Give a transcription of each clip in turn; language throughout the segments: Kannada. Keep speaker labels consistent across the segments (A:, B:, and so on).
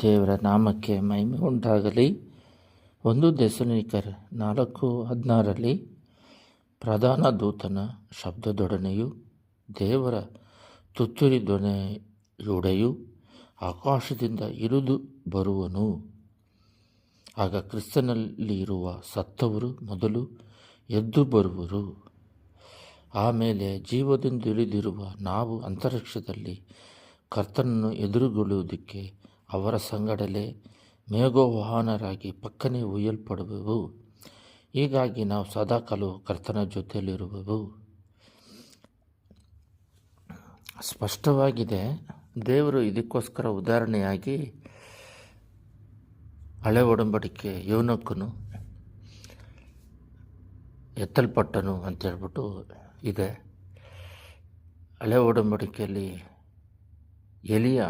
A: ದೇವರ ನಾಮಕ್ಕೆ ಮಹಿಮೆ ಉಂಟಾಗಲಿ. ಒಂದು ದೆಸನಿಕರ್ ನಾಲ್ಕು ಹದಿನಾರರಲ್ಲಿ ಪ್ರಧಾನ ದೂತನ ಶಬ್ದದೊಡನೆಯು ದೇವರ ತುತ್ತುರಿ ದೊನೆಯೊಡೆಯು ಆಕಾಶದಿಂದ ಇರಿದು ಬರುವನು. ಆಗ ಕ್ರಿಸ್ತನಲ್ಲಿ ಇರುವ ಸತ್ತವರು ಮೊದಲು ಎದ್ದು ಬರುವರು. ಆಮೇಲೆ ಜೀವದಿಂದಿಳಿದಿರುವ ನಾವು ಅಂತರಿಕ್ಷದಲ್ಲಿ ಕರ್ತನನ್ನು ಎದುರುಗೊಳ್ಳುವುದಕ್ಕೆ ಅವರ ಸಂಗಡಲೇ ಮೇಘವಾಹನರಾಗಿ ಪಕ್ಕನೆ ಒಯ್ಯಲ್ಪಡುವೆವು ಹೀಗಾಗಿ ನಾವು ಸದಾಕಾಲವು ಕರ್ತನ ಜೊತೆಯಲ್ಲಿರುವೆವು. ಸ್ಪಷ್ಟವಾಗಿದೆ, ದೇವರು ಇದಕ್ಕೋಸ್ಕರ ಉದಾಹರಣೆಯಾಗಿ ಹಳೆ ಒಡಂಬಡಿಕೆ, ಯವನಕ್ಕನು ಎತ್ತಲ್ಪಟ್ಟನು ಅಂತ ಹೇಳ್ಬಿಟ್ಟು ಇದೆ. ಹಳೆ ಒಡಂಬಡಿಕೆಯಲ್ಲಿ ಎಲಿಯ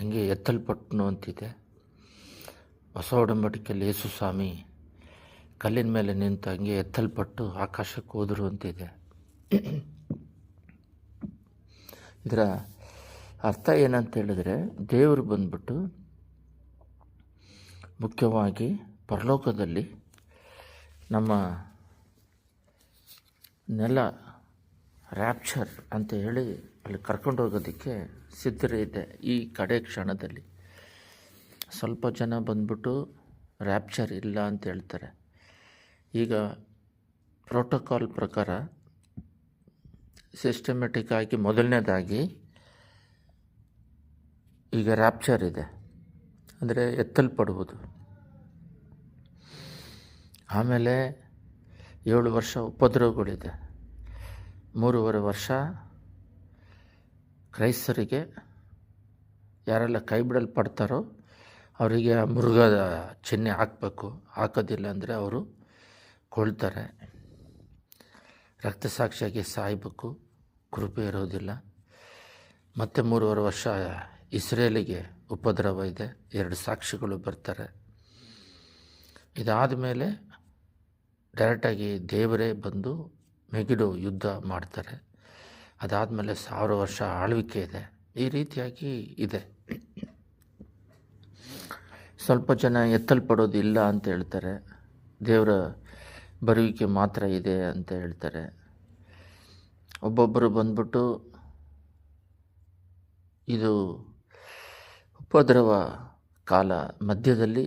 A: ಹಂಗೆ ಎತ್ತಲ್ಪಟ್ಟನು ಅಂತಿದೆ. ಹೊಸ ಒಡಂಬಡಿಕೆಯಲ್ಲಿ ಯೇಸು ಸ್ವಾಮಿ ಕಲ್ಲಿನ ಮೇಲೆ ನಿಂತು ಹಂಗೆ ಎತ್ತಲ್ಪಟ್ಟು ಆಕಾಶಕ್ಕೆ ಹೋದರು ಅಂತಿದೆ. ಇದರ ಅರ್ಥ ಏನಂತ ಹೇಳಿದ್ರೆ ದೇವರು ಬಂದ್ಬಿಟ್ಟು ಮುಖ್ಯವಾಗಿ ಪರಲೋಕದಲ್ಲಿ ನಮ್ಮ ನೆಲ ರ್ಯಾಪ್ಚರ್ ಅಂತ ಹೇಳಿ ಅಲ್ಲಿ ಕರ್ಕೊಂಡು ಹೋಗೋದಕ್ಕೆ ಸಿದ್ಧರೇ ಇದೆ ಈ ಕಡೆ ಕ್ಷಣದಲ್ಲಿ. ಸ್ವಲ್ಪ ಜನ ಬಂದ್ಬಿಟ್ಟು ರ್ಯಾಪ್ಚರ್ ಇಲ್ಲ ಅಂತ ಹೇಳ್ತಾರೆ. ಈಗ ಪ್ರೋಟೋಕಾಲ್ ಪ್ರಕಾರ ಸಿಸ್ಟಮೆಟಿಕ್ ಆಗಿ ಮೊದಲನೇದಾಗಿ ಈಗ ರ್ಯಾಪ್ಚರ್ ಇದೆ. ಅಂದರೆ ಎತ್ತಲ್ಪಡುವುದು. ಆಮೇಲೆ ಏಳು ವರ್ಷ ಉಪದ್ರವಗಳಿದೆ. ಮೂರುವರೆ ವರ್ಷ ಕ್ರೈಸ್ತರಿಗೆ ಯಾರೆಲ್ಲ ಕೈ ಬಿಡಲ್ಪಡ್ತಾರೋ ಅವರಿಗೆ ಮೃಗದ ಚಿಹ್ನೆ ಹಾಕಬೇಕು. ಹಾಕೋದಿಲ್ಲ ಅಂದರೆ ಅವರು ಕೊಳ್ತಾರೆ ರಕ್ತಸಾಕ್ಷಿಯಾಗಿ ಸಾಯಬೇಕು. ಕೃಪೆ ಇರೋದಿಲ್ಲ. ಮತ್ತು ಮೂರುವರೆ ವರ್ಷ ಇಸ್ರೇಲಿಗೆ ಉಪದ್ರವ ಇದೆ. ಎರಡು ಸಾಕ್ಷಿಗಳು ಬರ್ತಾರೆ. ಇದಾದ ಮೇಲೆ ಡೈರೆಕ್ಟಾಗಿ ದೇವರೇ ಬಂದು ಮೆಗಿಡು ಯುದ್ಧ ಮಾಡ್ತಾರೆ. ಅದಾದಮೇಲೆ ಸಾವಿರ ವರ್ಷ ಆಳ್ವಿಕೆ ಇದೆ. ಈ ರೀತಿಯಾಗಿ ಇದೆ. ಸ್ವಲ್ಪ ಜನ ಎತ್ತಲ್ಪಡೋದಿಲ್ಲ ಅಂತ ಹೇಳ್ತಾರೆ. ದೇವರ ಬರುವಿಕೆ ಮಾತ್ರ ಇದೆ ಅಂತ ಹೇಳ್ತಾರೆ. ಒಬ್ಬೊಬ್ಬರು ಬಂದ್ಬಿಟ್ಟು ಇದು ಉಪದ್ರವ ಕಾಲ ಮಧ್ಯದಲ್ಲಿ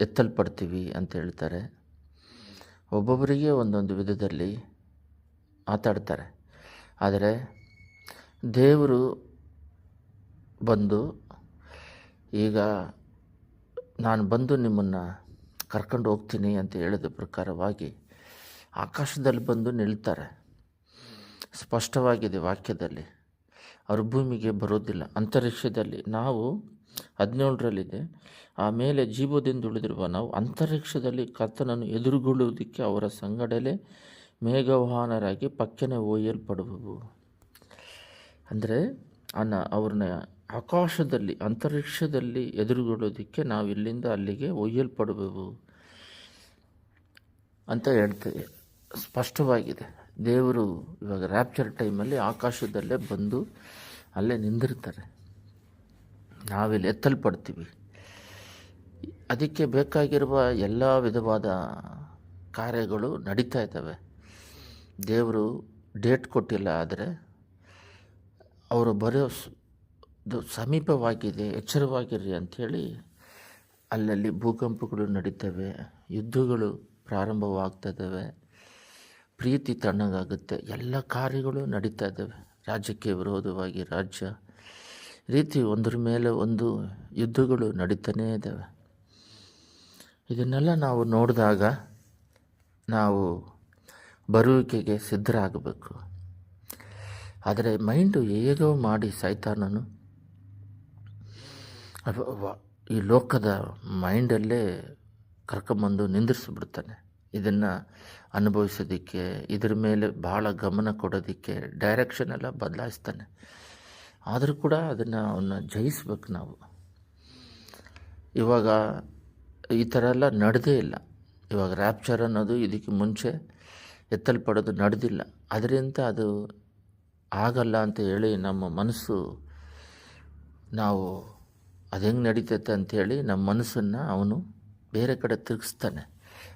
A: ಎತ್ತಲ್ಪಡ್ತೀವಿ ಅಂತ ಹೇಳ್ತಾರೆ. ಒಬ್ಬೊಬ್ಬರಿಗೆ ಒಂದೊಂದು ವಿಧದಲ್ಲಿ ಮಾತಾಡ್ತಾರೆ. ಆದರೆ ದೇವರು ಬಂದು, ಈಗ ನಾನು ಬಂದು ನಿಮ್ಮನ್ನು ಕರ್ಕೊಂಡು ಹೋಗ್ತೀನಿ ಅಂತ ಹೇಳಿದ ಪ್ರಕಾರವಾಗಿ ಆಕಾಶದಲ್ಲಿ ಬಂದು ನಿಲ್ತಾರೆ. ಸ್ಪಷ್ಟವಾಗಿದೆ ವಾಕ್ಯದಲ್ಲಿ, ಅವರು ಭೂಮಿಗೆ ಬರೋದಿಲ್ಲ ಅಂತರಿಕ್ಷದಲ್ಲಿ ನಾವು ಹದಿನೇಳರಲ್ಲಿದೆ ಆಮೇಲೆ ಜೀವದಿಂದ ಉಳಿದಿರುವ ನಾವು ಅಂತರಿಕ್ಷದಲ್ಲಿ ಕರ್ತನನ್ನು ಎದುರುಗೊಳ್ಳುವುದಕ್ಕೆ ಅವರ ಸಂಗಡಲೇ ಮೇಘವಾಹನರಾಗಿ ಪಕ್ಕನೆ ಒಯ್ಯಲ್ಪಡುವವು. ಅಂದರೆ, ಅನ್ನ ಅವ್ರನ್ನ ಆಕಾಶದಲ್ಲಿ, ಅಂತರಿಕ್ಷದಲ್ಲಿ ಎದುರುಗೊಳ್ಳೋದಕ್ಕೆ ನಾವು ಇಲ್ಲಿಂದ ಅಲ್ಲಿಗೆ ಒಯ್ಯಲ್ಪಡುವೆವು ಅಂತ ಹೇಳ್ತೇವೆ ಸ್ಪಷ್ಟವಾಗಿದೆ. ದೇವರು ಇವಾಗ ರ್ಯಾಪ್ಚರ್ ಟೈಮಲ್ಲಿ ಆಕಾಶದಲ್ಲೇ ಬಂದು ಅಲ್ಲೇ ನಿಂದಿರ್ತಾರೆ. ನಾವಿಲ್ಲಿ ಎತ್ತಲ್ಪಡ್ತೀವಿ. ಅದಕ್ಕೆ ಬೇಕಾಗಿರುವ ಎಲ್ಲ ವಿಧವಾದ ಕಾರ್ಯಗಳು ನಡೀತಾ ಇದ್ದಾವೆ. ದೇವರು ಡೇಟ್ ಕೊಟ್ಟಿಲ್ಲ, ಆದರೆ ಅವರು ಬರೋ ಸಮೀಪವಾಗಿದೆ, ಎಚ್ಚರವಾಗಿರ್ರಿ ಅಂಥೇಳಿ ಅಲ್ಲಲ್ಲಿ ಭೂಕಂಪಗಳು ನಡೀತವೆ, ಯುದ್ಧಗಳು ಪ್ರಾರಂಭವಾಗ್ತದವೆ, ಪ್ರೀತಿ ತಣ್ಣಗಾಗುತ್ತೆ, ಎಲ್ಲ ಕಾರ್ಯಗಳು ನಡೀತಾ ಇದ್ದಾವೆ. ರಾಜ್ಯಕ್ಕೆ ವಿರೋಧವಾಗಿ ರಾಜ್ಯ, ರೀತಿ ಒಂದರ ಮೇಲೆ ಒಂದು ಯುದ್ಧಗಳು ನಡೀತಾನೇ ಇದ್ದಾವೆ. ಇದನ್ನೆಲ್ಲ ನಾವು ನೋಡಿದಾಗ ನಾವು ಬರುವಿಕೆಗೆ ಸಿದ್ಧರಾಗಬೇಕು. ಆದರೆ ಮೈಂಡು ಹೇಗೋ ಮಾಡಿ ಸೈತಾನನು ಈ ಲೋಕದ ಮೈಂಡಲ್ಲೇ ಕರ್ಕೊಂಬಂದು ನಿಂದಿರಿಸ್ಬಿಡ್ತಾನೆ. ಇದನ್ನು ಅನುಭವಿಸೋದಕ್ಕೆ, ಇದ್ರ ಮೇಲೆ ಭಾಳ ಗಮನ ಕೊಡೋದಕ್ಕೆ ಡೈರೆಕ್ಷನ್ ಎಲ್ಲ ಬದಲಾಯಿಸ್ತಾನೆ. ಆದರೂ ಕೂಡ ಅದನ್ನು ಅವನ್ನ ಜಯಿಸ್ಬೇಕು ನಾವು. ಇವಾಗ ಈ ಥರ ಎಲ್ಲ ನಡೆದೇ ಇಲ್ಲ. ಇವಾಗ ರ್ಯಾಪ್ಚರ್ ಅನ್ನೋದು ಇದಕ್ಕೆ ಮುಂಚೆ ಎತ್ತಲ್ಪಡೋದು ನಡೆದಿಲ್ಲ. ಅದರಿಂದ ಅದು ಆಗಲ್ಲ ಅಂತ ಹೇಳಿ ನಮ್ಮ ಮನಸ್ಸು, ನಾವು ಅದು ಹೆಂಗೆ ನಡೀತೈತೆ ಅಂಥೇಳಿ ನಮ್ಮ ಮನಸ್ಸನ್ನು ಅವನು ಬೇರೆ ಕಡೆ ತಿರುಗಿಸ್ತಾನೆ.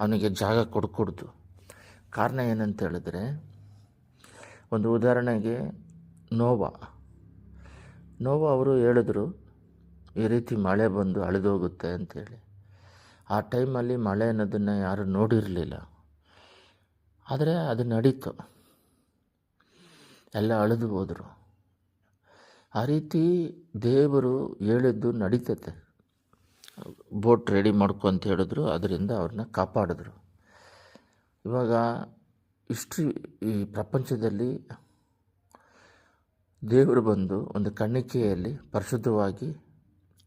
A: ಅವನಿಗೆ ಜಾಗ ಕೊಡ್ಕೊಡ್ದು. ಕಾರಣ ಏನಂತ ಹೇಳಿದ್ರೆ, ಒಂದು ಉದಾಹರಣೆಗೆ ನೋವಾ. ನೋವಾ ಅವರು ಹೇಳಿದ್ರು, ಈ ರೀತಿ ಮಳೆ ಬಂದು ಅಳಿದೋಗುತ್ತೆ ಅಂಥೇಳಿ ಆ ಟೈಮಲ್ಲಿ ಮಳೆ ಅನ್ನೋದನ್ನು ಯಾರೂ ನೋಡಿರಲಿಲ್ಲ. ಆದರೆ ಅದು ನಡೀತು. ಎಲ್ಲ ಅಳೆದು ಹೋದರು. ಆ ರೀತಿ ದೇವರು ಹೇಳಿದ್ದು ನಡೀತತೆ ಬೋಟ್ ರೆಡಿ ಮಾಡ್ಕೊ ಅಂತ ಹೇಳಿದ್ರು, ಅದರಿಂದ ಅವ್ರನ್ನ ಕಾಪಾಡಿದ್ರು. ಇವಾಗ ಇಷ್ಟು ಈ ಪ್ರಪಂಚದಲ್ಲಿ ದೇವರು ಬಂದು ಒಂದು ಕಣ್ಣಿಕೆಯಲ್ಲಿ ಪರಿಶುದ್ಧವಾಗಿ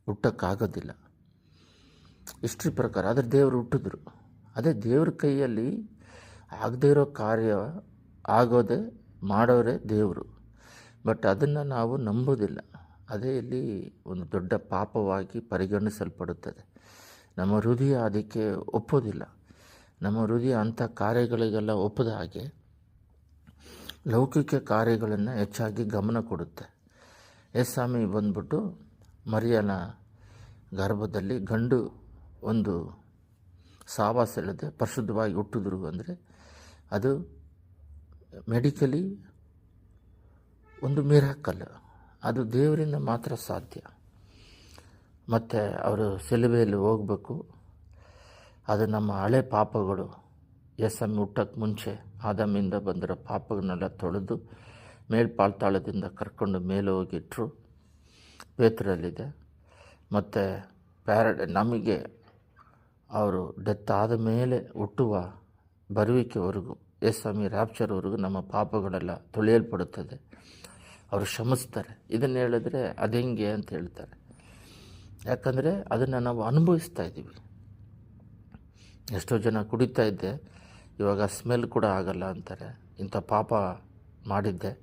A: ಹುಟ್ಟೋಕ್ಕಾಗೋದಿಲ್ಲ. ಹಿಸ್ಟ್ರಿ ಪ್ರಕಾರ, ಆದರೆ ದೇವರು ಹುಟ್ಟಿದ್ರು. ಅದೇ ದೇವ್ರ ಕೈಯಲ್ಲಿ ಆಗದೇ ಇರೋ ಕಾರ್ಯ ಆಗೋದೆ ಮಾಡೋರೇ ದೇವರು. ಬಟ್ ಅದನ್ನು ನಾವು ನಂಬೋದಿಲ್ಲ. ಅದೇ ಇಲ್ಲಿ ಒಂದು ದೊಡ್ಡ ಪಾಪವಾಗಿ ಪರಿಗಣಿಸಲ್ಪಡುತ್ತದೆ. ನಮ್ಮ ಹೃದಯ ಅದಕ್ಕೆ ಒಪ್ಪೋದಿಲ್ಲ. ನಮ್ಮ ಹೃದಯ ಅಂಥ ಕಾರ್ಯಗಳಿಗೆಲ್ಲ ಒಪ್ಪದ ಹಾಗೆ ಲೌಕಿಕ ಕಾರ್ಯಗಳನ್ನು ಹೆಚ್ಚಾಗಿ ಗಮನ ಕೊಡುತ್ತೆ. ಎಸ್ ಸ್ವಾಮಿ ಬಂದ್ಬಿಟ್ಟು ಮರಿಯನ ಗರ್ಭದಲ್ಲಿ ಗಂಡು ಒಂದು ಸಾವಾಸ ಇಲ್ಲದೆ ಪರಿಶುದ್ಧವಾಗಿ ಹುಟ್ಟಿದ್ರು ಅಂದರೆ ಅದು ಮೆಡಿಕಲಿ ಒಂದು ಮಿರಾಕಲ್. ಅದು ದೇವರಿಂದ ಮಾತ್ರ ಸಾಧ್ಯ. ಮತ್ತು ಅವರು ಸೆಲುಬೆಯಲ್ಲಿ ಹೋಗಬೇಕು. ಅದು ನಮ್ಮ ಹಳೆ ಪಾಪಗಳು. ಎಸ್ ಎಂ ಹುಟ್ಟಕ್ಕೆ ಮುಂಚೆ ಆದಮಿಂದ ಬಂದಿರೋ ಪಾಪಗಳನ್ನೆಲ್ಲ ತೊಳೆದು ಮೇಲ್ಪಾಳ್ತಾಳದಿಂದ ಕರ್ಕೊಂಡು ಮೇಲೆ ಹೋಗಿಟ್ರು. ಪೇತ್ರಲ್ಲಿದೆ. ಮತ್ತು ಪ್ಯಾರಡ್ ನಮಗೆ ಅವರು ಡೆತ್ ಆದ ಮೇಲೆ ಹುಟ್ಟುವ ಬರುವಿಕೆವರೆಗೂ ಎಸ್ ಸ್ವಾಮಿ ರ್ಯಾಪ್ಚರ್ವರೆಗೂ ನಮ್ಮ ಪಾಪಗಳೆಲ್ಲ ತೊಳೆಯಲ್ಪಡುತ್ತದೆ. ಅವರು ಶ್ರಮಿಸ್ತಾರೆ ಇದನ್ನು ಹೇಳಿದ್ರೆ ಅದು ಅಂತ ಹೇಳ್ತಾರೆ. ಯಾಕಂದರೆ ಅದನ್ನು ನಾವು ಅನುಭವಿಸ್ತಾ ಇದ್ದೀವಿ. ಎಷ್ಟೋ ಜನ ಕುಡಿತಾ ಇದ್ದೆ. ಇವಾಗ ಸ್ಮೆಲ್ ಕೂಡ ಆಗಲ್ಲ ಅಂತಾರೆ. ಇಂಥ ಪಾಪ ಮಾಡಿದ್ದೆ.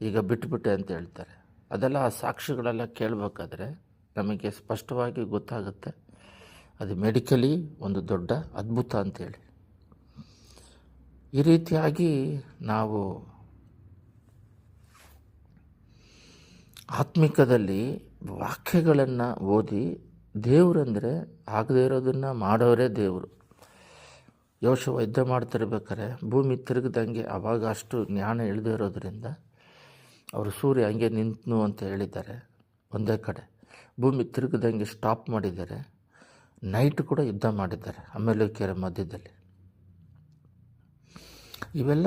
A: ಈಗ ಬಿಟ್ಬಿಟ್ಟೆ ಅಂತ ಹೇಳ್ತಾರೆ. ಅದೆಲ್ಲ ಸಾಕ್ಷಿಗಳೆಲ್ಲ ಕೇಳಬೇಕಾದ್ರೆ ನಮಗೆ ಸ್ಪಷ್ಟವಾಗಿ ಗೊತ್ತಾಗುತ್ತೆ. ಅದು ಮೆಡಿಕಲಿ ಒಂದು ದೊಡ್ಡ ಅದ್ಭುತ ಅಂತೇಳಿ. ಈ ರೀತಿಯಾಗಿ ನಾವು ಆತ್ಮಿಕದಲ್ಲಿ ವಾಕ್ಯಗಳನ್ನು ಓದಿ ದೇವರಂದರೆ ಆಗದೇ ಇರೋದನ್ನು ಮಾಡೋರೇ ದೇವರು. ಯೋಶ ಯುದ್ಧ ಮಾಡ್ತಿರ್ಬೇಕಾರೆ ಭೂಮಿ ತಿರುಗ್ದಂಗೆ ಆವಾಗ ಅಷ್ಟು ಜ್ಞಾನ ಇಳಿದೇ ಇರೋದ್ರಿಂದ ಅವರು ಸೂರ್ಯ ಹಂಗೆ ನಿಂತನು ಅಂತ ಹೇಳಿದ್ದಾರೆ ಒಂದೇ ಕಡೆ. ಭೂಮಿ ತಿರುಗದಂಗೆ ಸ್ಟಾಪ್ ಮಾಡಿದ್ದಾರೆ. ನೈಟ್ ಕೂಡ ಯುದ್ಧ ಮಾಡಿದ್ದಾರೆ ಅಮೆರಿಕೆಯರ ಮಧ್ಯದಲ್ಲಿ. ಇವೆಲ್ಲ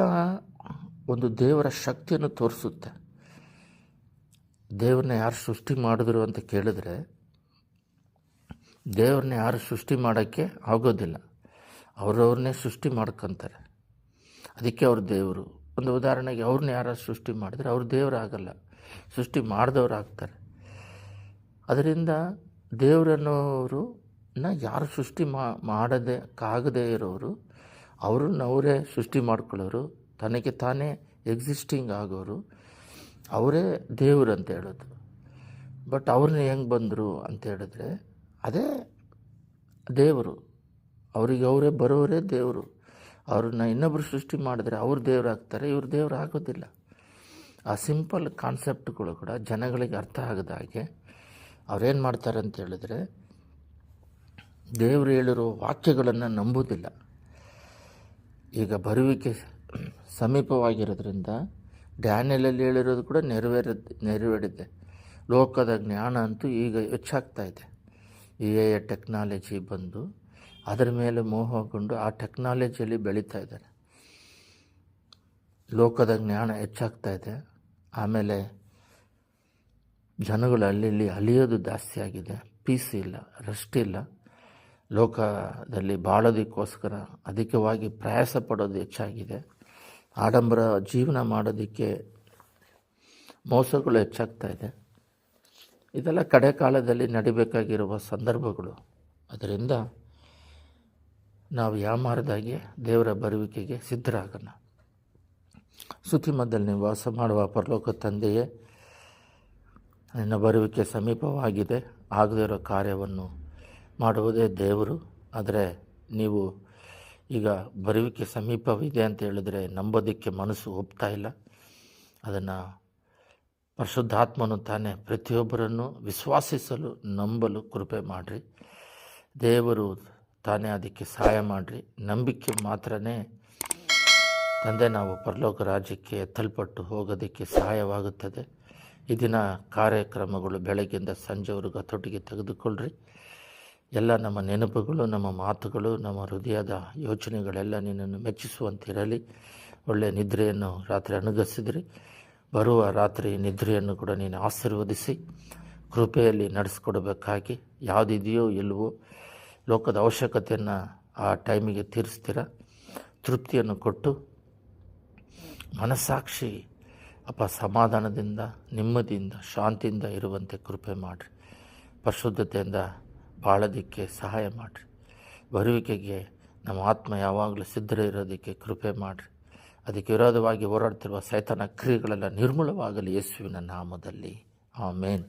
A: ಒಂದು ದೇವರ ಶಕ್ತಿಯನ್ನು ತೋರಿಸುತ್ತೆ. ದೇವ್ರನ್ನ ಯಾರು ಸೃಷ್ಟಿ ಮಾಡಿದ್ರು ಅಂತ ಕೇಳಿದ್ರೆ, ದೇವ್ರನ್ನ ಯಾರು ಸೃಷ್ಟಿ ಮಾಡೋಕ್ಕೆ ಆಗೋದಿಲ್ಲ. ಅವರವ್ರನ್ನೇ ಸೃಷ್ಟಿ ಮಾಡ್ಕೊತಾರೆ. ಅದಕ್ಕೆ ಅವ್ರ ದೇವರು. ಒಂದು ಉದಾಹರಣೆಗೆ ಅವ್ರನ್ನ ಯಾರು ಸೃಷ್ಟಿ ಮಾಡಿದ್ರೆ ಅವ್ರು ದೇವರಾಗಲ್ಲ, ಸೃಷ್ಟಿ ಮಾಡಿದವ್ರು ಆಗ್ತಾರೆ ಅದರಿಂದ ದೇವರನ್ನೋರನ್ನ ಯಾರು ಸೃಷ್ಟಿ ಮಾ, ಮಾಡದೆ, ಕಾಗದೇ ಇರೋರು, ಅವ್ರನ್ನ ಅವರೇ ಸೃಷ್ಟಿ ಮಾಡ್ಕೊಳ್ಳೋರು, ತನಗೆ ತಾನೇ ಎಕ್ಸಿಸ್ಟಿಂಗ್ ಆಗೋರು, ಅವರೇ ದೇವರು ಅಂತ ಹೇಳೋದು. ಬಟ್ ಅವ್ರನ್ನ ಹೆಂಗೆ ಬಂದರು ಅಂತ ಹೇಳಿದ್ರೆ, ಅದೇ ದೇವರು. ಅವರಿಗೆ ಅವರೇ ಬರೋರೇ ದೇವರು. ಅವ್ರನ್ನ ಇನ್ನೊಬ್ಬರು ಸೃಷ್ಟಿ ಮಾಡಿದ್ರೆ ಅವ್ರು ದೇವರಾಗ್ತಾರೆ ಇವ್ರು ದೇವರು ಆಗೋದಿಲ್ಲ. ಆ ಸಿಂಪಲ್ ಕಾನ್ಸೆಪ್ಟ್ಗಳು ಕೂಡ ಜನಗಳಿಗೆ ಅರ್ಥ ಆಗದ ಹಾಗೆ ಅವ್ರೇನು ಮಾಡ್ತಾರೆ ಅಂತ ಹೇಳಿದ್ರೆ ದೇವರು ಹೇಳಿರೋ ವಾಕ್ಯಗಳನ್ನು ನಂಬೋದಿಲ್ಲ ಈಗ ಬರುವಿಕೆ ಸಮೀಪವಾಗಿರೋದ್ರಿಂದ ಡ್ಯಾನಿಯಲಲ್ಲಿ ಹೇಳಿರೋದು ಕೂಡ ನೆರವೇರ ನೆರವೇರಿದೆ. ಲೋಕದ ಜ್ಞಾನ ಅಂತೂ ಈಗ ಹೆಚ್ಚಾಗ್ತಾ ಇದೆ. ಎ ಎ ಟೆಕ್ನಾಲಜಿ ಬಂದು ಅದರ ಮೇಲೆ ಮೋಹಗೊಂಡು ಆ ಟೆಕ್ನಾಲಜಿಯಲ್ಲಿ ಬೆಳೀತಾ ಇದ್ದಾರೆ. ಲೋಕದ ಜ್ಞಾನ ಹೆಚ್ಚಾಗ್ತಾ ಇದೆ. ಆಮೇಲೆ ಜನಗಳು ಅಲ್ಲಿ ಅಲಿಯೋದು ಜಾಸ್ತಿ ಆಗಿದೆ. ಪೀಸ್ ಇಲ್ಲ ರೆಸ್ಟ್ ಇಲ್ಲ. ಲೋಕದಲ್ಲಿ ಬಾಳೋದಕ್ಕೋಸ್ಕರ ಅಧಿಕವಾಗಿ ಪ್ರಯಾಸ ಪಡೋದು ಹೆಚ್ಚಾಗಿದೆ. ಆಡಂಬರ ಜೀವನ ಮಾಡೋದಕ್ಕೆ ಮೋಸಗಳು ಹೆಚ್ಚಾಗ್ತಾ ಇದೆ. ಇದೆಲ್ಲ ಕಡೆ ಕಾಲದಲ್ಲಿ ನಡಿಬೇಕಾಗಿರುವ ಸಂದರ್ಭಗಳು. ಅದರಿಂದ ನಾವು ಯಾಮಾರದಾಗೆ ದೇವರ ಬರುವಿಕೆಗೆ ಸಿದ್ಧರಾಗೋಣ. ಸುತಿಮದಲ್ಲಿ ವಾಸ ಮಾಡುವ ಪರಲೋಕ ತಂದೆಯೇ, ನಿನ್ನ ಬರುವಿಕೆ ಸಮೀಪವಾಗಿದೆ. ಆಗದೇ ಇರೋ ಕಾರ್ಯವನ್ನು ಮಾಡುವುದೇ ದೇವರು. ಆದರೆ ನೀವು ಈಗ ಬರುವಿಕೆ ಸಮೀಪವಿದೆ ಅಂತ ಹೇಳಿದ್ರೆ ನಂಬೋದಕ್ಕೆ ಮನಸ್ಸು ಒಪ್ತಾ ಇಲ್ಲ. ಅದನ್ನು ಪರಿಶುದ್ಧಾತ್ಮನು ತಾನೇ ಪ್ರತಿಯೊಬ್ಬರನ್ನು ವಿಶ್ವಾಸಿಸಲು, ನಂಬಲು ಕೃಪೆ ಮಾಡಿರಿ. ದೇವರು ತಾನೇ ಅದಕ್ಕೆ ಸಹಾಯ ಮಾಡಿರಿ. ನಂಬಿಕೆ ಮಾತ್ರನೇ ತಂದೆ, ನಾವು ಪರಲೋಕ ರಾಜ್ಯಕ್ಕೆ ಎತ್ತಲ್ಪಟ್ಟು ಹೋಗೋದಕ್ಕೆ ಸಹಾಯವಾಗುತ್ತದೆ. ಇದಿನ ದಿನ ಕಾರ್ಯಕ್ರಮಗಳು ಬೆಳಗ್ಗೆಯಿಂದ ಸಂಜೆವರೆಗೂ ಹತೋಟಿಗೆ ತೆಗೆದುಕೊಳ್ಳ್ರಿ. ಎಲ್ಲ ನಮ್ಮ ನೆನಪುಗಳು, ನಮ್ಮ ಮಾತುಗಳು, ನಮ್ಮ ಹೃದಯದ ಯೋಚನೆಗಳೆಲ್ಲ ನಿನ್ನನ್ನು ಮೆಚ್ಚಿಸುವಂತಿರಲಿ. ಒಳ್ಳೆಯ ನಿದ್ರೆಯನ್ನು ರಾತ್ರಿ ಅನುಗಸಿದ್ರಿ. ಬರುವ ರಾತ್ರಿ ನಿದ್ರೆಯನ್ನು ಕೂಡ ನೀನು ಆಶೀರ್ವದಿಸಿ, ಕೃಪೆಯಲ್ಲಿ ನಡೆಸ್ಕೊಡ್ಬೇಕಾಗಿ. ಯಾವುದಿದೆಯೋ ಇಲ್ಲವೋ ಲೋಕದ ಅವಶ್ಯಕತೆಯನ್ನು ಆ ಟೈಮಿಗೆ ತೀರಿಸ್ತೀರ. ತೃಪ್ತಿಯನ್ನು ಕೊಟ್ಟು ಮನಸ್ಸಾಕ್ಷಿ ಅಪ್ಪ ಸಮಾಧಾನದಿಂದ, ನೆಮ್ಮದಿಯಿಂದ, ಶಾಂತಿಯಿಂದ ಇರುವಂತೆ ಕೃಪೆ ಮಾಡಿರಿ. ಪರಿಶುದ್ಧತೆಯಿಂದ ಬಾಳೋದಕ್ಕೆ ಸಹಾಯ ಮಾಡಿರಿ. ಬರುವಿಕೆಗೆ ನಮ್ಮ ಆತ್ಮ ಯಾವಾಗಲೂ ಸಿದ್ಧರ ಇರೋದಕ್ಕೆ ಕೃಪೆ ಮಾಡಿರಿ. ಅದಕ್ಕೆ ವಿರೋಧವಾಗಿ ಹೋರಾಡ್ತಿರುವ ಸೈತನ ಕ್ರಿಯೆಗಳೆಲ್ಲ ನಿರ್ಮೂಲವಾಗಲಿ ಯೇಸುವಿನ ನಾಮದಲ್ಲಿ. ಆಮೇನ್.